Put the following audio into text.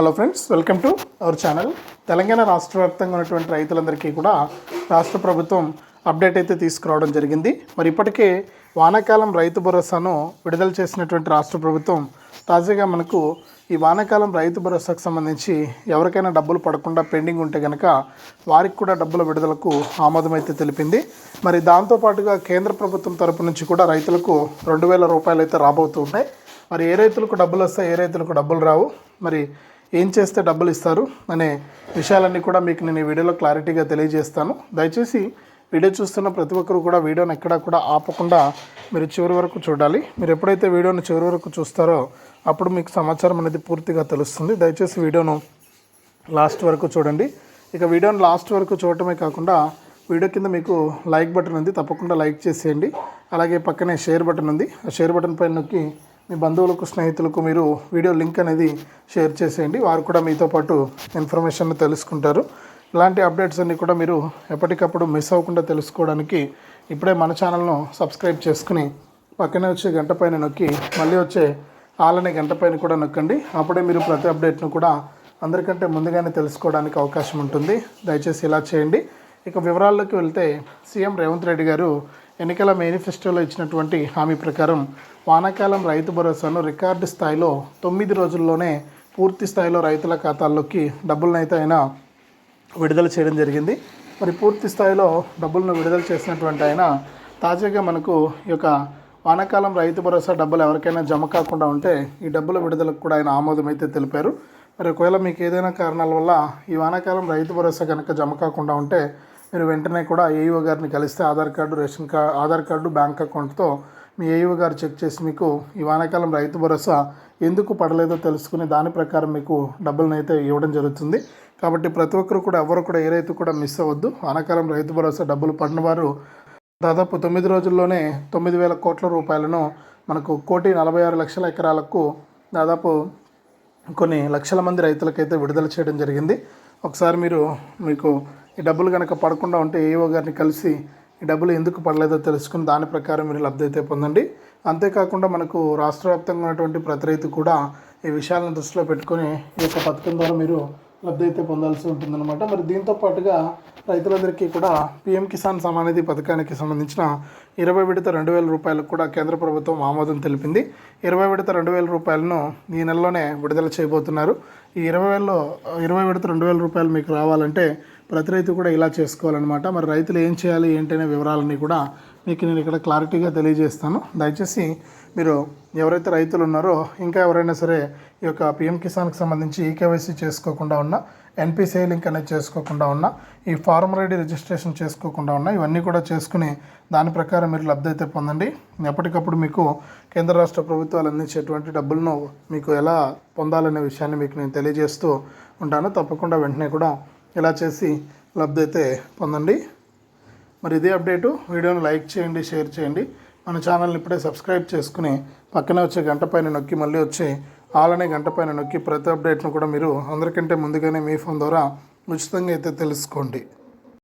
Hello friends welcome to our channel Telangana రాష్ట్ర వ్యాప్తంగా ఉన్నటువంటి రైతులందరికీ కూడా రాష్ట్ర ప్రభుత్వం అప్డేట్ అయితే తీసుకురావడం జరిగింది. మరి ఇప్పటికే వానాకాలం రైతు భరోసాను విడుదల చేసినటువంటి రాష్ట్ర ప్రభుత్వం తాజాగా మనకు ఈ వానాకాలం రైతు భరోసాకు సంబంధించి ఎవరికైనా డబ్బులు పడకుండా పెండింగ్ ఉంటే కనుక వారికి కూడా డబ్బుల విడుదలకు ఆమోదం అయితే తెలిపింది. మరి దాంతోపాటుగా కేంద్ర ప్రభుత్వం తరపు నుంచి కూడా రైతులకు రెండు వేల రూపాయలు అయితే రాబోతూ ఉన్నాయి. మరి ఏ రైతులకు డబ్బులు వస్తాయి ఏ రైతులకు డబ్బులు రావు? మరి ఏం చేస్తే డబ్బులు ఇస్తారు అనే విషయాలన్నీ కూడా మీకు నేను ఈ వీడియోలో క్లారిటీగా తెలియజేస్తాను. దయచేసి వీడియో చూస్తున్న ప్రతి ఒక్కరు కూడా వీడియోని ఎక్కడా కూడా ఆపకుండా మీరు చివరి వరకు చూడాలి. మీరు ఎప్పుడైతే వీడియోని చివరి వరకు చూస్తారో అప్పుడు మీకు సమాచారం అనేది పూర్తిగా తెలుస్తుంది. దయచేసి వీడియోను లాస్ట్ వరకు చూడండి. ఇక వీడియోని లాస్ట్ వరకు చూడటమే కాకుండా వీడియో కింద మీకు లైక్ బటన్ ఉంది. తప్పకుండా లైక్ చేసేయండి. అలాగే పక్కనే షేర్ బటన్ ఉంది. ఆ షేర్ బటన్ పైన నొక్కి మీ బంధువులకు స్నేహితులకు మీరు వీడియో లింక్ అనేది షేర్ చేసేయండి. వారు కూడా మీతో పాటు ఇన్ఫర్మేషన్ తెలుసుకుంటారు. ఇలాంటి అప్డేట్స్ అన్నీ కూడా మీరు ఎప్పటికప్పుడు మిస్ అవ్వకుండా తెలుసుకోవడానికి ఇప్పుడే మన ఛానల్ను సబ్స్క్రైబ్ చేసుకుని పక్కనే వచ్చే గంట పైన నొక్కి మళ్ళీ వచ్చే ఆలనే గంట పైన కూడా నొక్కండి. అప్పుడే మీరు ప్రతి అప్డేట్ను కూడా అందరికంటే ముందుగానే తెలుసుకోవడానికి అవకాశం ఉంటుంది. దయచేసి ఇలా చేయండి. ఇక వివరాల్లోకి వెళ్తే సీఎం రేవంత్ రెడ్డి గారు ఎన్నికల మేనిఫెస్టోలో ఇచ్చినటువంటి హామీ ప్రకారం వానాకాలం రైతు భరోసాను రికార్డు స్థాయిలో తొమ్మిది రోజుల్లోనే పూర్తి స్థాయిలో రైతుల ఖాతాల్లోకి డబ్బులనైతే ఆయన విడుదల చేయడం జరిగింది. మరి పూర్తి స్థాయిలో డబ్బులను విడుదల చేసినటువంటి ఆయన తాజాగా మనకు ఈ యొక్క వానాకాలం రైతు భరోసా డబ్బులు ఎవరికైనా జమ కాకుండా ఉంటే ఈ డబ్బుల విడుదలకు కూడా ఆయన ఆమోదం అయితే తెలిపారు. మరి ఒకవేళ మీకు ఏదైనా కారణాల వల్ల ఈ వానాకాలం రైతు భరోసా కనుక జమ కాకుండా ఉంటే మీరు వెంటనే కూడా ఏఈఓ గారిని కలిస్తే Aadhaar card ration card Aadhaar card bank అకౌంట్తో మీ ఏఈఓ గారు చెక్ చేసి మీకు ఈ వానాకాలం రైతు భరోసా ఎందుకు పడలేదో తెలుసుకుని దాని ప్రకారం మీకు డబ్బులను అయితే ఇవ్వడం జరుగుతుంది. కాబట్టి ప్రతి ఒక్కరు కూడా ఎవరు కూడా ఏ రైతు కూడా మిస్ అవ్వద్దు. వానాకాలం రైతు భరోసా డబ్బులు పడిన వారు దాదాపు తొమ్మిది రోజుల్లోనే తొమ్మిది వేల కోట్ల రూపాయలను మనకు కోటి నలభై ఆరు లక్షల ఎకరాలకు దాదాపు కొన్ని లక్షల మంది రైతులకైతే విడుదల చేయడం జరిగింది. ఒకసారి మీరు మీకు ఈ డబ్బులు కనుక పడకుండా ఉంటే ఏఓ గారిని కలిసి ఈ డబ్బులు ఎందుకు పడలేదో తెలుసుకుని దాని ప్రకారం మీరు లబ్ధి అయితే పొందండి. అంతేకాకుండా మనకు రాష్ట్ర వ్యాప్తంగా ఉన్నటువంటి ప్రతి రైతు కూడా ఈ విషయాలను దృష్టిలో పెట్టుకొని ఈ యొక్క పథకం ద్వారా మీరు లబ్ధి అయితే పొందాల్సి ఉంటుందన్నమాట. మరి దీంతో పాటుగా రైతులందరికీ కూడా పిఎం కిసాన్ సమానిధి పథకానికి సంబంధించిన ఇరవై విడత రెండు వేల రూపాయలకు కూడా కేంద్ర ప్రభుత్వం ఆమోదం తెలిపింది. ఇరవై విడత రెండు వేల రూపాయలను ఈ నెలలోనే విడుదల చేయబోతున్నారు. ఈ ఇరవై వేలలో ఇరవై విడత రెండు వేల రూపాయలు మీకు రావాలంటే ప్రతి రైతు కూడా ఇలా చేసుకోవాలన్నమాట. మరి రైతులు ఏం చేయాలి ఏంటనే వివరాలన్నీ కూడా మీకు నేను ఇక్కడ క్లారిటీగా తెలియజేస్తాను. దయచేసి మీరు ఎవరైతే రైతులు ఉన్నారో ఇంకా ఎవరైనా సరే ఈ యొక్క పిఎం కిసాన్కి సంబంధించి ఈకేవైసీ చేసుకోకుండా ఉన్నా ఎన్పిసిఐ లింక్ అనేది చేసుకోకుండా ఉన్నా ఈ ఫార్మర్ ఐడి రిజిస్ట్రేషన్ చేసుకోకుండా ఉన్నా ఇవన్నీ కూడా చేసుకుని దాని ప్రకారం మీరు లబ్ధి అయితే పొందండి. ఎప్పటికప్పుడు మీకు కేంద్ర రాష్ట్ర ప్రభుత్వాలు అందించేటువంటి డబ్బులను మీకు ఎలా పొందాలనే విషయాన్ని మీకు నేను తెలియజేస్తూ ఉంటాను. తప్పకుండా వెంటనే కూడా ఇలా చేసి లబ్ధి అయితే పొందండి. మరి ఇదే అప్డేటు. వీడియోను లైక్ చేయండి షేర్ చేయండి. మన ఛానల్ని ఇప్పుడే సబ్స్క్రైబ్ చేసుకుని పక్కనే వచ్చే గంట పైన నొక్కి మళ్ళీ వచ్చే ఆల్ అనే గంట పైన నొక్కి ప్రతి అప్డేట్ను కూడా మీరు అందరికంటే ముందుగానే మీ ఫోన్ ద్వారా ఉచితంగా అయితే తెలుసుకోండి.